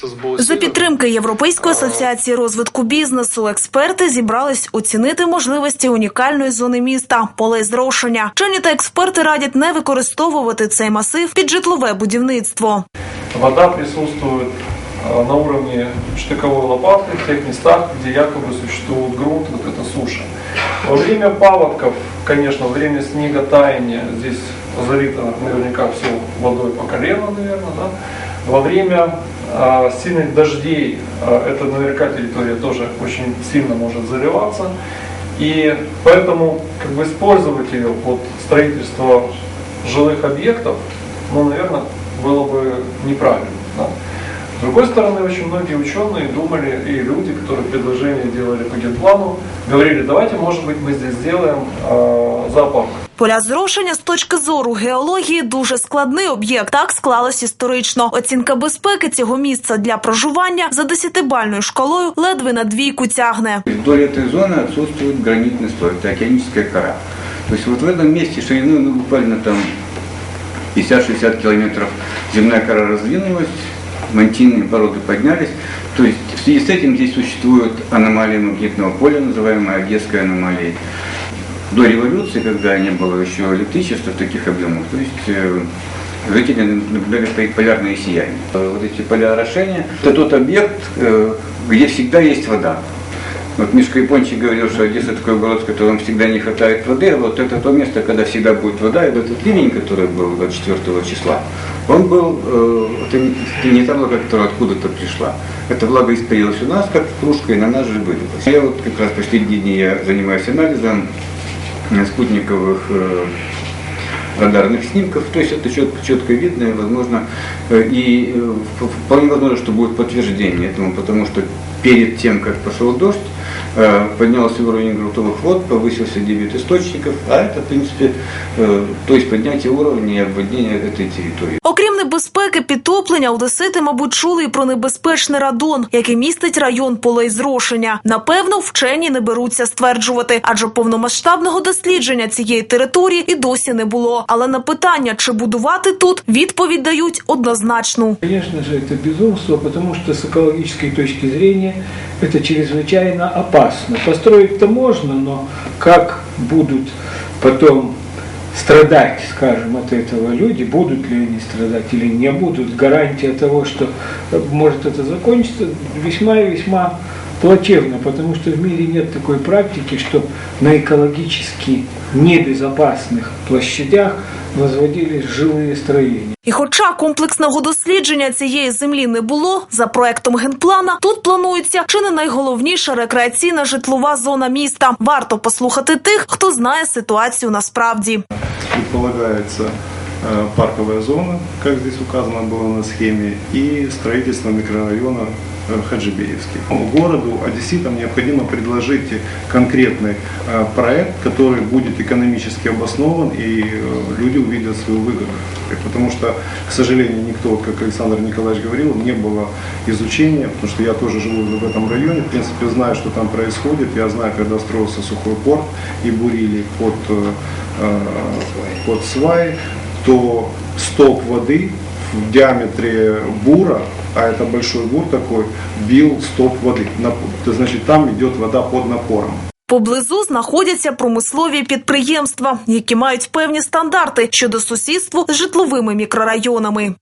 Це збулося. За підтримки Європейської асоціації розвитку бізнесу експерти зібрались оцінити можливості унікальної зони міста поле зрошення. Вчені та експерти радять не використовувати цей масив під житлове будівництво. Вода присутствует э, на уровне штыковой лопатки в тех местах, где якобы существует грунт, вот эта суша. Во время паводков, конечно, время снеготаяния, здесь залито наверняка все водой по колено, наверное, да? Во время э, сильных дождей э, эта наверняка территория тоже очень сильно может заливаться. И поэтому как бы использовать ее под строительство жилых объектов, ну, наверное, было бы неправильно. да. С другой стороны, очень многие ученые думали, и люди, которые предложения делали по генплану, говорили, давайте, может быть, мы здесь сделаем э, зоопарк. Поля зрошення з точки зору геології дуже складний об'єкт. Так склалось історично. Оцінка безпеки цього місця для проживання за десятибальною шкалою ледве на двійку тягне. Вдоль этой зоны отсутствует гранитный слой, это океаническая кора. То есть вот в этом месте шириной ну, буквально там 50-60 километров земная кора раздвинулась, мантийные породы поднялись. То есть в связи с этим здесь существует аномалия магнитного поля, называемая Одесской аномалией. До революции, когда не было еще электричества в таких объемах, то есть э, жители наблюдали по- полярные сияния. Э, Вот эти поля орошения – это тот объект, э, где всегда есть вода. Вот Мишка Япончик говорил, что Одесса такой город, в котором всегда не хватает воды. А Вот это то место, когда всегда будет вода. И вот этот ливень, который был 24 числа, он был, э, это не- та влага, которая откуда-то пришла. Эта влага испарилась у нас, как кружка, и на нас же вылилась. Я вот как раз последние дни я занимаюсь анализом спутниковых э, радарных снимков, то есть это чет- четко видно, и возможно, э, и э, в- вполне возможно, что будет подтверждение этому, потому что перед тем, как пошел дождь, э, поднялся уровень грунтовых вод, повысился дебит источников, а это, в принципе, э, то есть поднятие уровня и обводнение этой территории. Окрім небезпеки підтоплення, одесити, мабуть, чули і про небезпечний радон, який містить район полей зрошення. Напевно, вчені не беруться стверджувати, адже повномасштабного дослідження цієї території і досі не було. Але на питання, чи будувати тут, відповідь дають однозначну. Конечно же, это безумство, потому что с экологической точки зрения это чрезвычайно опасно. Построить-то можно, но как будут потом страдать, скажем, от этого люди, будут ли они страдать или не будут, гарантия того, что может это закончиться, весьма и весьма плачевно, потому что в мире нет такой практики, что на экологически небезопасных площадях возводились жилые строения. І хоча комплексного дослідження цієї землі не було, за проектом генплана тут планується чи не найголовніша рекреаційна житлова зона міста. Варто послухати тих, хто знає ситуацію насправді. предполагается э, парковая зона, как здесь указано было на схеме, и строительство микрорайона э, Хаджибеевский. Городу, одесситам необходимо предложить конкретный э, проект, который будет экономически обоснован, и э, люди увидят свою выгоду. Потому что, к сожалению, никто, как Александр Николаевич говорил, не было изучения, потому что я тоже живу в этом районе, в принципе, знаю, что там происходит. Я знаю, когда строился сухой порт и бурили под, э, э, под сваи, то стоп воды в диаметре бура, а это большой бур такой, бил стоп воды. На- то Значит, там идет вода под напором. Поблизу знаходяться промислові підприємства, які мають певні стандарти щодо сусідству з житловими мікрорайонами.